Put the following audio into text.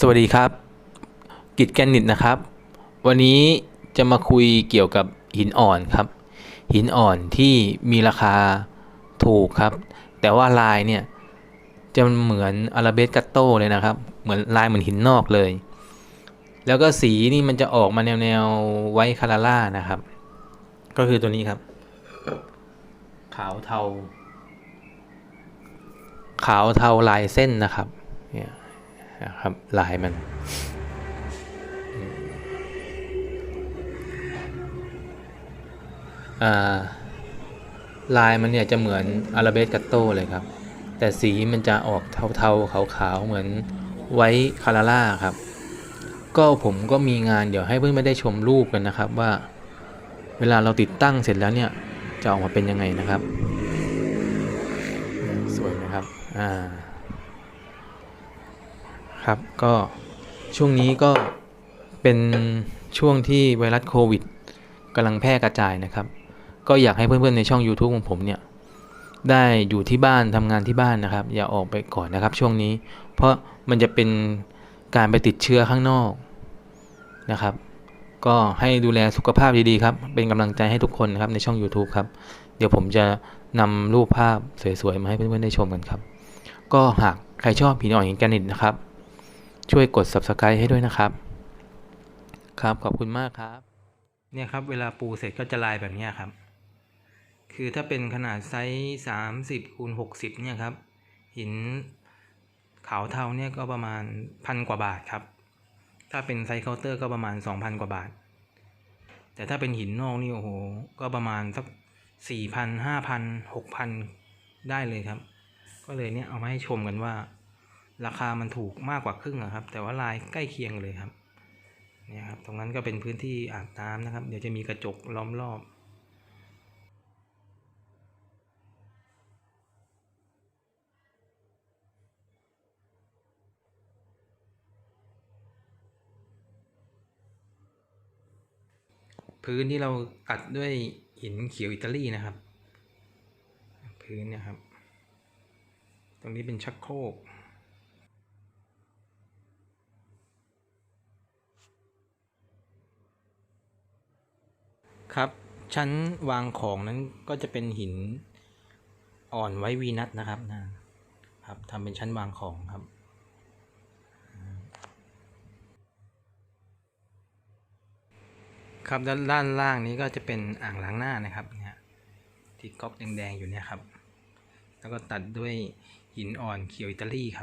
สวัสดีครับ กิจแกนนิตนะครับ วันนี้จะมาคุยเกี่ยวกับหินอ่อนครับ หินอ่อนที่มีราคาถูกครับ แต่ว่าลายเนี่ยจะเหมือนอาราเบสกัตโต้เลยนะครับ เหมือนลายเหมือนหินนอกเลย แล้วก็สีนี่มันจะออกมาแนวแนวไวท์คาราล่านะครับ ก็คือตัวนี้ครับ ขาวเทา ขาวเทาลายเส้นนะครับเนี่ย นะครับลายมัน ลายมันเนี่ยจะเหมือนอาราเบสกัตโต้เลยครับ แต่สีมันจะออกเทาๆ ขาวๆ เหมือนไวท์คาราล่าครับ ก็ผมก็มีงานเดี๋ยวให้เพื่อนไม่ได้ชมรูปกันนะครับว่า เวลาเราติดตั้งเสร็จแล้วเนี่ยจะออกมาเป็นยังไงนะครับ สวยไหมครับ อ่า ครับ ก็ช่วงนี้ก็เป็นช่วงที่ไวรัสโควิดกำลังแพร่กระจายนะครับ ก็อยากให้เพื่อนๆในช่อง YouTube ของผมเนี่ยได้อยู่ที่บ้านทำงานที่บ้านนะครับ อย่าออกไปก่อนนะครับ ช่วงนี้ เพราะมันจะเป็นการไปติดเชื้อข้างนอกนะครับ ก็ให้ดูแลสุขภาพดีๆครับ เป็นกำลังใจให้ทุกคนนะครับในช่อง YouTube ครับ เดี๋ยวผมจะนำรูปภาพสวยๆ มาให้เพื่อนๆได้ชมกันครับ ก็หากใครชอบหินอ่อนหินแกนิตนะครับ ช่วยกด subscribe ให้ด้วยนะครับ ครับขอบคุณมากครับ เนี่ยครับ เวลาปูเสร็จก็จะลายแบบนี้ครับ คือถ้าเป็นขนาดไซส์สามสิบคูณหกสิบเนี่ยครับ หินขาวเทาเนี่ยก็ประมาณพันกว่าบาทครับ ถ้าเป็นไซส์เคาน์เตอร์ก็ประมาณสองพันกว่าบาท แต่ถ้าเป็นหินนอกนี่โอ้โหก็ประมาณสักสี่พันห้าพันหกพันได้เลยครับ ก็เลยเนี่ยเอามาให้ชมกันว่า ราคามันถูกมากกว่าครึ่งอะครับ แต่ว่าลายใกล้เคียงเลยครับเนี่ยครับ ตรงนั้นก็เป็นพื้นที่อาบน้ำนะครับ เดี๋ยวจะมีกระจกล้อมรอบพื้นที่เราตัดด้วยหินเขียวอิตาลีนะครับ พื้นเนี่ยครับ ตรงนี้เป็นชักโครก ครับชั้นวางของนั้นก็จะเป็นหินอ่อนไว้วีนัทนะครับนะครับทำเป็นชั้นวางของครับครับด้านด้านล่างนี้ก็จะเป็นอ่างล้างหน้านะครับเนี่ยที่ก๊อกแดงๆอยู่เนี่ยครับ แล้วก็ตัดด้วยหินอ่อนเขียวอิตาลีครับ